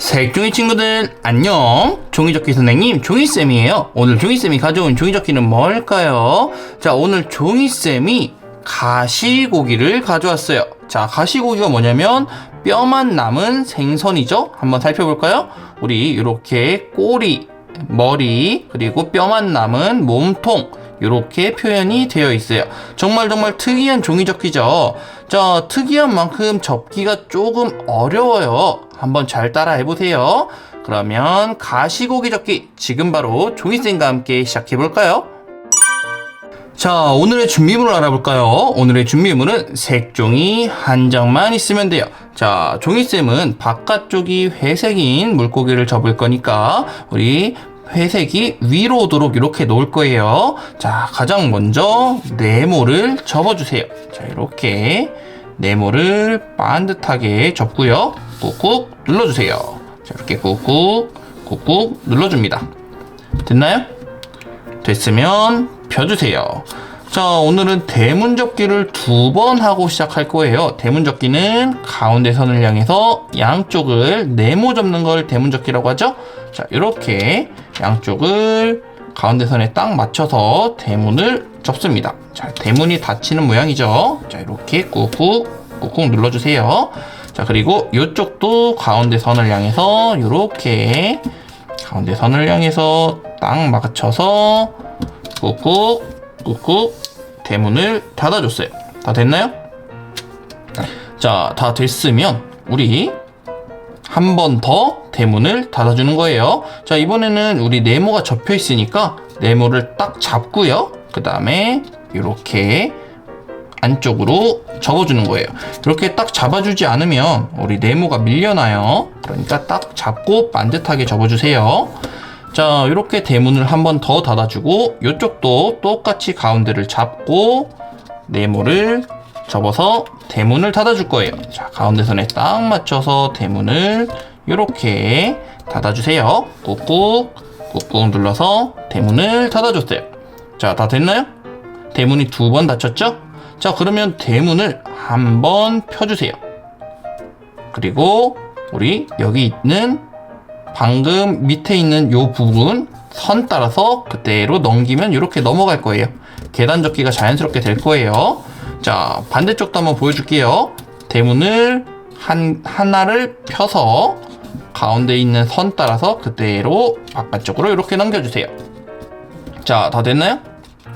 색종이 친구들 안녕. 종이접기 선생님 종이쌤이에요. 오늘 종이쌤이 가져온 종이접기는 뭘까요? 자 오늘 종이쌤이 가시고기를 가져왔어요. 자 가시고기가 뭐냐면 뼈만 남은 생선이죠? 한번 살펴볼까요? 우리 이렇게 꼬리 머리 그리고 뼈만 남은 몸통 이렇게 표현이 되어 있어요. 정말 정말 특이한 종이 접기죠. 자, 특이한 만큼 접기가 조금 어려워요. 한번 잘 따라 해 보세요. 그러면 가시고기 접기 지금 바로 종이쌤과 함께 시작해 볼까요? 자, 오늘의 준비물을 알아볼까요? 오늘의 준비물은 색종이 한 장만 있으면 돼요. 자, 종이쌤은 바깥쪽이 회색인 물고기를 접을 거니까 우리 회색이 위로 오도록 이렇게 놓을 거예요. 자, 가장 먼저 네모를 접어주세요. 자, 이렇게 네모를 반듯하게 접고요. 꾹꾹 눌러주세요. 자, 이렇게 꾹꾹 꾹꾹 눌러줍니다. 됐나요? 됐으면 펴주세요. 자, 오늘은 대문 접기를 두 번 하고 시작할 거예요. 대문 접기는 가운데 선을 향해서 양쪽을 네모 접는 걸 대문 접기라고 하죠. 자, 이렇게 양쪽을 가운데 선에 딱 맞춰서 대문을 접습니다. 자, 대문이 닫히는 모양이죠. 자, 이렇게 꾹꾹 꾹꾹 눌러주세요. 자, 그리고 이쪽도 가운데 선을 향해서 이렇게 가운데 선을 향해서 딱 맞춰서 꾹꾹 꾹꾹 대문을 닫아줬어요. 다 됐나요? 자, 다 됐으면 우리 한 번 더 대문을 닫아주는 거예요. 자, 이번에는 우리 네모가 접혀 있으니까 네모를 딱 잡고요. 그 다음에 이렇게 안쪽으로 접어주는 거예요. 이렇게 딱 잡아주지 않으면 우리 네모가 밀려나요. 그러니까 딱 잡고 반듯하게 접어주세요. 자, 이렇게 대문을 한 번 더 닫아주고 이쪽도 똑같이 가운데를 잡고 네모를 접어서 대문을 닫아줄 거예요. 자, 가운데 선에 딱 맞춰서 대문을 이렇게 닫아주세요. 꾹꾹 꾹꾹 눌러서 대문을 닫아줬어요. 자, 다 됐나요? 대문이 두 번 닫혔죠? 자, 그러면 대문을 한 번 펴주세요. 그리고 우리 여기 있는 방금 밑에 있는 요 부분 선 따라서 그대로 넘기면 이렇게 넘어갈 거예요. 계단 접기가 자연스럽게 될 거예요. 자, 반대쪽도 한번 보여줄게요. 대문을 한, 하나를 펴서 가운데 있는 선 따라서 그대로 바깥쪽으로 이렇게 넘겨주세요. 자, 다 됐나요?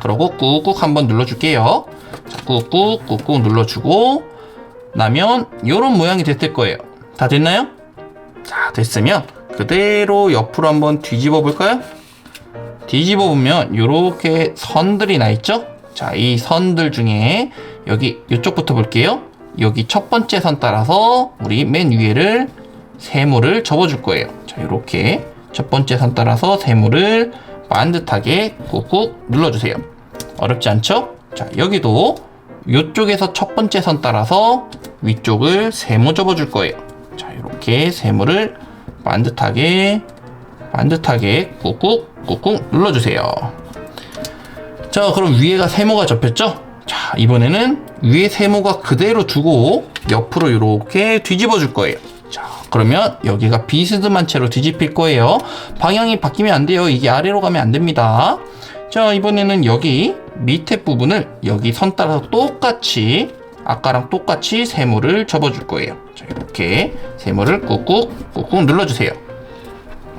그러고 꾹꾹 한번 눌러줄게요. 자, 꾹꾹 꾹꾹 눌러주고 나면 이런 모양이 됐을 거예요. 다 됐나요? 자, 됐으면 그대로 옆으로 한번 뒤집어 볼까요? 뒤집어 보면 이렇게 선들이 나 있죠? 자, 이 선들 중에 여기 이쪽부터 볼게요. 여기 첫 번째 선 따라서 우리 맨 위에를 세모를 접어줄 거예요. 자, 이렇게 첫 번째 선 따라서 세모를 반듯하게 꾹꾹 눌러주세요. 어렵지 않죠? 자, 여기도 이쪽에서 첫 번째 선 따라서 위쪽을 세모 접어줄 거예요. 자, 이렇게 세모를 반듯하게 반듯하게 꾹꾹 꾹꾹 눌러주세요. 자, 그럼 위에가 세모가 접혔죠? 자, 이번에는 위에 세모가 그대로 두고 옆으로 이렇게 뒤집어 줄 거예요. 자, 그러면 여기가 비스듬한 채로 뒤집힐 거예요. 방향이 바뀌면 안 돼요. 이게 아래로 가면 안 됩니다. 자, 이번에는 여기 밑에 부분을 여기 선 따라서 똑같이 아까랑 똑같이 세모를 접어줄 거예요. 자, 이렇게 세모를 꾹꾹 꾹꾹 눌러주세요.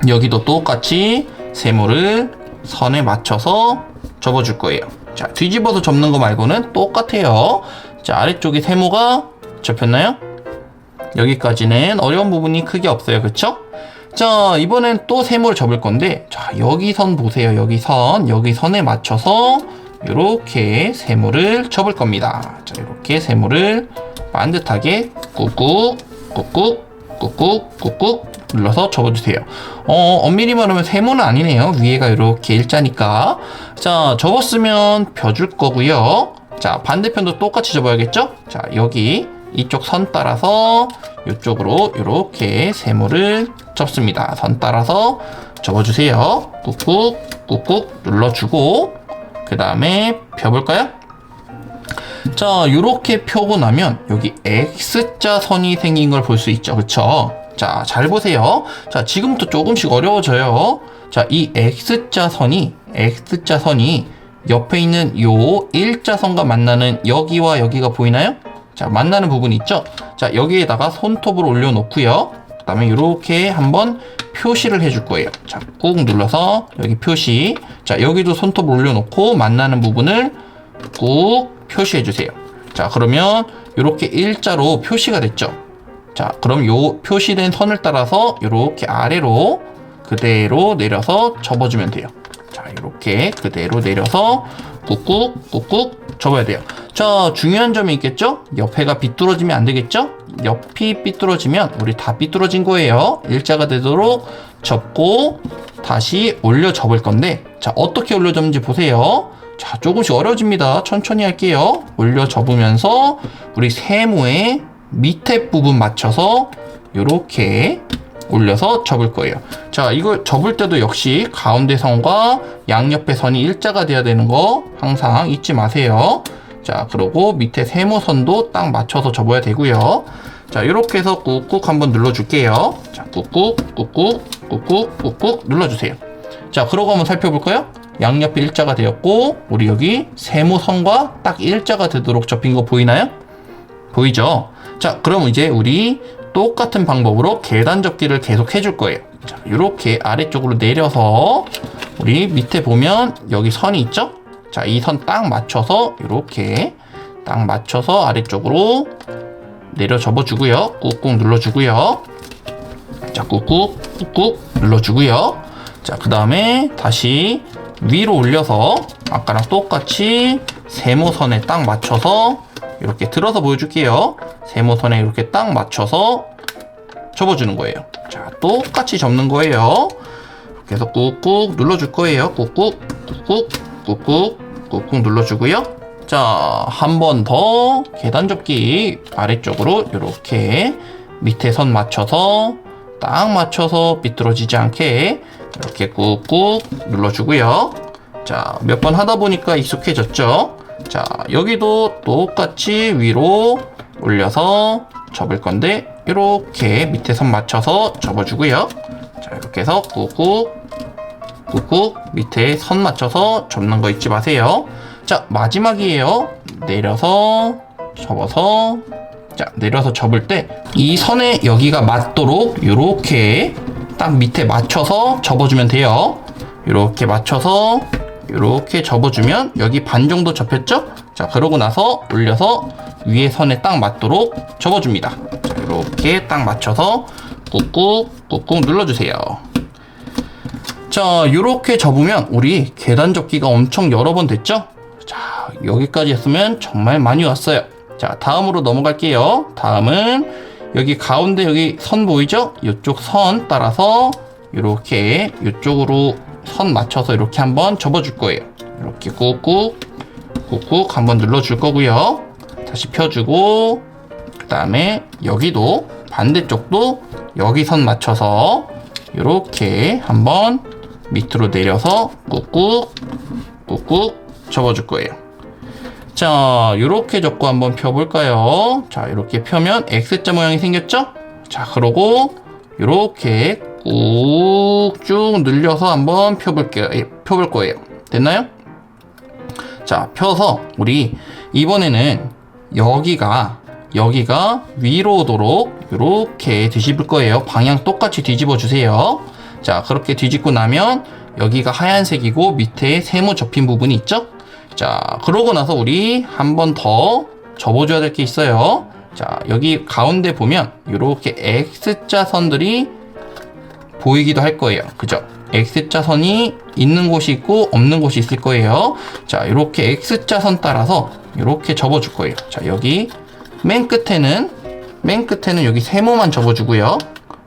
여기도 똑같이 세모를 선에 맞춰서 접어줄 거예요. 자, 뒤집어서 접는 거 말고는 똑같아요. 자, 아래쪽에 세모가 접혔나요? 여기까지는 어려운 부분이 크게 없어요. 그쵸? 자, 이번엔 또 세모를 접을 건데, 자, 여기 선 보세요. 여기 선, 여기 선에 맞춰서 이렇게 세모를 접을 겁니다. 자, 이렇게 세모를 반듯하게 꾹꾹, 꾹꾹, 꾹꾹, 꾹꾹 눌러서 접어주세요. 어, 엄밀히 말하면 세모는 아니네요. 위에가 이렇게 일자니까. 자, 접었으면 펴줄 거고요. 자, 반대편도 똑같이 접어야겠죠? 자, 여기 이쪽 선 따라서 이쪽으로 이렇게 세모를 접습니다. 선 따라서 접어주세요. 꾹꾹 꾹꾹 눌러주고 그 다음에 펴볼까요? 자, 이렇게 펴고 나면 여기 X자 선이 생긴 걸 볼 수 있죠. 그쵸? 자, 잘 보세요. 자, 지금부터 조금씩 어려워져요. 자, 이 X자 선이, X자 선이 옆에 있는 요 일자선과 만나는 여기와 여기가 보이나요? 자, 만나는 부분 있죠? 자, 여기에다가 손톱을 올려놓고요. 그 다음에 이렇게 한번 표시를 해줄 거예요. 자, 꾹 눌러서 여기 표시. 자, 여기도 손톱을 올려놓고 만나는 부분을 꾹 표시해 주세요. 자, 그러면 이렇게 일자로 표시가 됐죠? 자, 그럼 요 표시된 선을 따라서 이렇게 아래로 그대로 내려서 접어주면 돼요. 자, 이렇게 그대로 내려서 꾹꾹 꾹꾹 접어야 돼요. 자, 중요한 점이 있겠죠? 옆에가 삐뚤어지면 안 되겠죠? 옆이 삐뚤어지면 우리 다 삐뚤어진 거예요. 일자가 되도록 접고 다시 올려 접을 건데, 자, 어떻게 올려 접는지 보세요. 자, 조금씩 어려워집니다. 천천히 할게요. 올려 접으면서 우리 세모의 밑에 부분 맞춰서 이렇게 올려서 접을 거예요. 자, 이걸 접을 때도 역시 가운데 선과 양옆의 선이 일자가 돼야 되는 거 항상 잊지 마세요. 자, 그리고 밑에 세모선도 딱 맞춰서 접어야 되고요. 자, 이렇게 해서 꾹꾹 한번 눌러줄게요. 자, 꾹꾹, 꾹꾹, 꾹꾹, 꾹꾹 눌러주세요. 자, 그러고 한번 살펴볼까요? 양옆이 일자가 되었고, 우리 여기 세모선과 딱 일자가 되도록 접힌 거 보이나요? 보이죠? 자, 그럼 이제 우리 똑같은 방법으로 계단 접기를 계속 해줄 거예요. 자, 이렇게 아래쪽으로 내려서 우리 밑에 보면 여기 선이 있죠? 자, 이 선 딱 맞춰서 이렇게 딱 맞춰서 아래쪽으로 내려 접어주고요. 꾹꾹 눌러주고요. 자, 꾹꾹 꾹꾹 눌러주고요. 자, 그 다음에 다시 위로 올려서 아까랑 똑같이 세모선에 딱 맞춰서 이렇게 들어서 보여줄게요. 세모선에 이렇게 딱 맞춰서 접어주는 거예요. 자, 똑같이 접는 거예요. 이렇게 해서 꾹꾹 눌러줄 거예요. 꾹꾹, 꾹꾹, 꾹꾹, 꾹꾹 눌러주고요. 자, 한 번 더 계단 접기 아래쪽으로 이렇게 밑에 선 맞춰서 딱 맞춰서 비뚤어지지 않게 이렇게 꾹꾹 눌러주고요. 자, 몇 번 하다 보니까 익숙해졌죠? 자, 여기도 똑같이 위로 올려서 접을 건데, 이렇게 밑에 선 맞춰서 접어주고요. 자, 이렇게 해서 꾹꾹, 꾹꾹 밑에 선 맞춰서 접는 거 잊지 마세요. 자, 마지막이에요. 내려서, 접어서, 자, 내려서 접을 때, 이 선에 여기가 맞도록, 이렇게 딱 밑에 맞춰서 접어주면 돼요. 이렇게 맞춰서 이렇게 접어주면 여기 반 정도 접혔죠? 자 그러고 나서 올려서 위에 선에 딱 맞도록 접어줍니다. 자 이렇게 딱 맞춰서 꾹꾹 꾹꾹 눌러주세요. 자 이렇게 접으면 우리 계단 접기가 엄청 여러 번 됐죠? 자 여기까지 했으면 정말 많이 왔어요. 자 다음으로 넘어갈게요. 다음은 여기 가운데 여기 선 보이죠? 이쪽 선 따라서 이렇게 이쪽으로 선 맞춰서 이렇게 한번 접어줄 거예요. 이렇게 꾹꾹 꾹꾹 한번 눌러줄 거고요. 다시 펴주고 그 다음에 여기도 반대쪽도 여기 선 맞춰서 이렇게 한번 밑으로 내려서 꾹꾹 꾹꾹 접어줄 거예요. 자, 이렇게 접고 한번 펴볼까요? 자, 이렇게 펴면 X자 모양이 생겼죠? 자, 그러고 이렇게 꾹쭉 늘려서 한번 펴볼게요. 예, 펴볼 거예요. 됐나요? 자, 펴서 우리 이번에는 여기가 여기가 위로 오도록 이렇게 뒤집을 거예요. 방향 똑같이 뒤집어 주세요. 자, 그렇게 뒤집고 나면 여기가 하얀색이고 밑에 세모 접힌 부분이 있죠? 자, 그러고 나서 우리 한 번 더 접어줘야 될 게 있어요. 자, 여기 가운데 보면 이렇게 X자 선들이 보이기도 할 거예요. 그죠? X자 선이 있는 곳이 있고 없는 곳이 있을 거예요. 자, 이렇게 X자 선 따라서 이렇게 접어줄 거예요. 자, 여기 맨 끝에는 맨 끝에는 여기 세모만 접어주고요.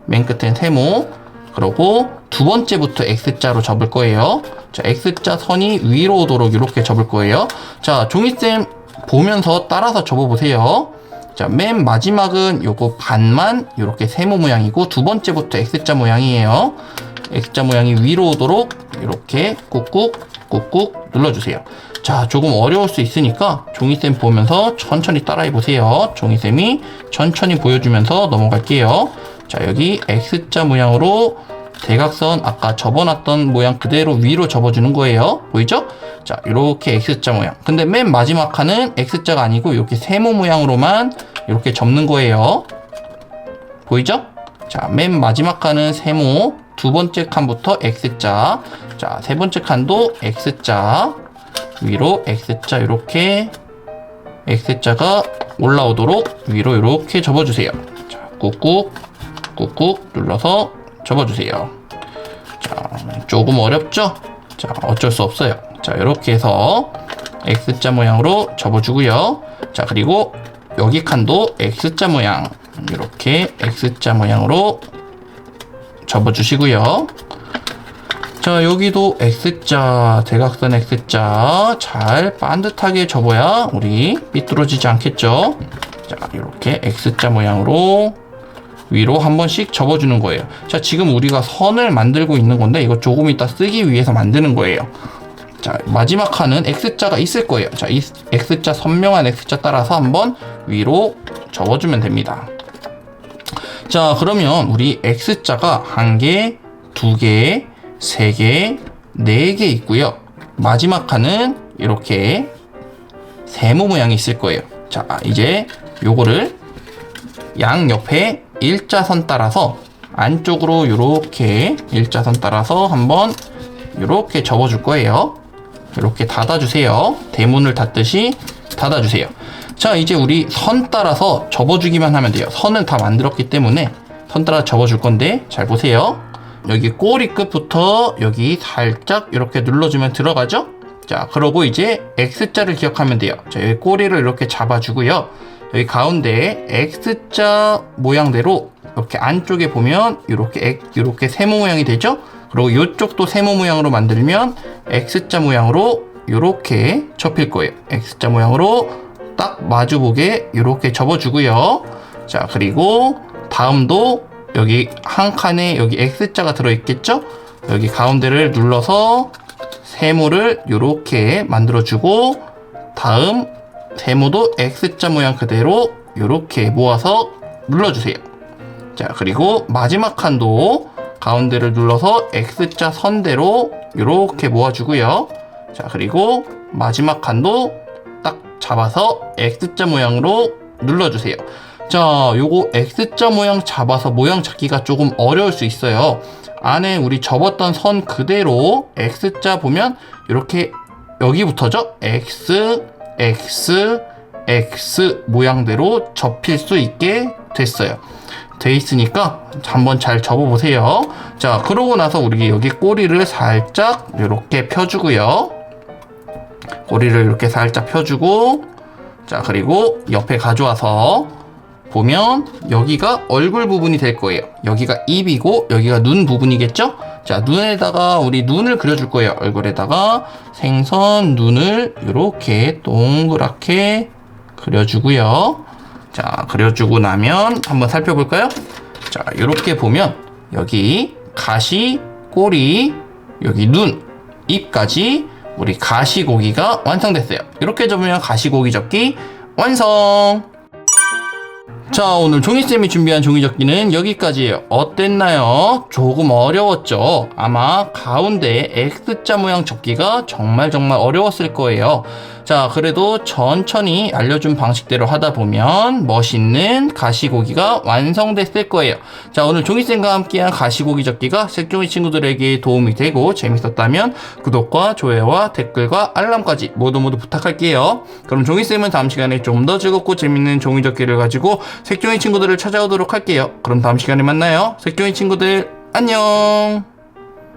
맨 끝엔 세모. 그리고 두 번째부터 X자로 접을 거예요. 자, X자 선이 위로 오도록 이렇게 접을 거예요. 자, 종이쌤 보면서 따라서 접어보세요. 자, 맨 마지막은 요거 반만 이렇게 세모 모양이고 두 번째부터 X자 모양이에요. X자 모양이 위로 오도록 이렇게 꾹꾹 꾹꾹 눌러주세요. 자, 조금 어려울 수 있으니까 종이쌤 보면서 천천히 따라해 보세요. 종이쌤이 천천히 보여주면서 넘어갈게요. 자, 여기 X자 모양으로 대각선 아까 접어놨던 모양 그대로 위로 접어주는 거예요. 보이죠? 자, 이렇게 X자 모양. 근데 맨 마지막 칸은 X자가 아니고 이렇게 세모 모양으로만 이렇게 접는 거예요. 보이죠? 자, 맨 마지막 칸은 세모, 두 번째 칸부터 X자, 자, 세 번째 칸도 X자, 위로 X자 이렇게 X자가 올라오도록 위로 이렇게 접어주세요. 자, 꾹꾹, 꾹꾹 눌러서 접어주세요. 자, 조금 어렵죠? 자, 어쩔 수 없어요. 자, 이렇게 해서 X자 모양으로 접어주고요. 자, 그리고 여기 칸도 X자 모양. 이렇게 X자 모양으로 접어주시고요. 자, 여기도 X자, 대각선 X자 잘 반듯하게 접어야 우리 삐뚤어지지 않겠죠? 자, 이렇게 X자 모양으로 위로 한 번씩 접어주는 거예요. 자, 지금 우리가 선을 만들고 있는 건데 이거 조금 이따 쓰기 위해서 만드는 거예요. 자, 마지막 칸은 X자가 있을 거예요. 자, 이 X자, 선명한 X자 따라서 한번 위로 접어주면 됩니다. 자, 그러면 우리 X자가 한 개, 두 개, 세 개, 네 개 있고요. 마지막 칸은 이렇게 세모 모양이 있을 거예요. 자, 이제 요거를 양 옆에 일자선 따라서 안쪽으로 이렇게 일자선 따라서 한번 이렇게 접어줄 거예요. 이렇게 닫아주세요. 대문을 닫듯이 닫아주세요. 자, 이제 우리 선 따라서 접어주기만 하면 돼요. 선은 다 만들었기 때문에 선 따라 접어줄 건데 잘 보세요. 여기 꼬리 끝부터 여기 살짝 이렇게 눌러주면 들어가죠? 자, 그러고 이제 X자를 기억하면 돼요. 자, 여기 꼬리를 이렇게 잡아주고요. 여기 가운데 X자 모양대로 이렇게 안쪽에 보면 이렇게 이렇게 세모 모양이 되죠? 그리고 이쪽도 세모 모양으로 만들면 X자 모양으로 이렇게 접힐 거예요. X자 모양으로 딱 마주보게 이렇게 접어주고요. 자, 그리고 다음도 여기 한 칸에 여기 X자가 들어있겠죠? 여기 가운데를 눌러서 세모를 이렇게 만들어주고 다음 세모도 X자 모양 그대로 이렇게 모아서 눌러주세요. 자, 그리고 마지막 칸도 가운데를 눌러서 X자 선대로 이렇게 모아주고요. 자, 그리고 마지막 칸도 딱 잡아서 X자 모양으로 눌러주세요. 자, 요거 X자 모양 잡아서 모양 찾기가 조금 어려울 수 있어요. 안에 우리 접었던 선 그대로 X자 보면 이렇게 여기부터죠? X, X, X 모양대로 접힐 수 있게 됐어요. 돼 있으니까 한번 잘 접어 보세요. 자, 그러고 나서 우리 여기 꼬리를 살짝 이렇게 펴주고요. 꼬리를 이렇게 살짝 펴주고, 자, 그리고 옆에 가져와서 보면 여기가 얼굴 부분이 될 거예요. 여기가 입이고 여기가 눈 부분이겠죠? 자, 눈에다가 우리 눈을 그려줄 거예요. 얼굴에다가 생선 눈을 이렇게 동그랗게 그려주고요. 자, 그려주고 나면 한번 살펴볼까요? 자, 이렇게 보면 여기 가시, 꼬리, 여기 눈, 입까지 우리 가시고기가 완성됐어요. 이렇게 접으면 가시고기 접기 완성! 자, 오늘 종이쌤이 준비한 종이접기는 여기까지예요. 어땠나요? 조금 어려웠죠? 아마 가운데 X자 모양 접기가 정말 정말 어려웠을 거예요. 자, 그래도 천천히 알려준 방식대로 하다 보면 멋있는 가시고기가 완성됐을 거예요. 자, 오늘 종이쌤과 함께한 가시고기 접기가 색종이 친구들에게 도움이 되고 재밌었다면 구독과 좋아요와 댓글과 알람까지 모두 모두 부탁할게요. 그럼 종이쌤은 다음 시간에 좀 더 즐겁고 재밌는 종이접기를 가지고 색종이 친구들을 찾아오도록 할게요. 그럼 다음 시간에 만나요. 색종이 친구들, 안녕!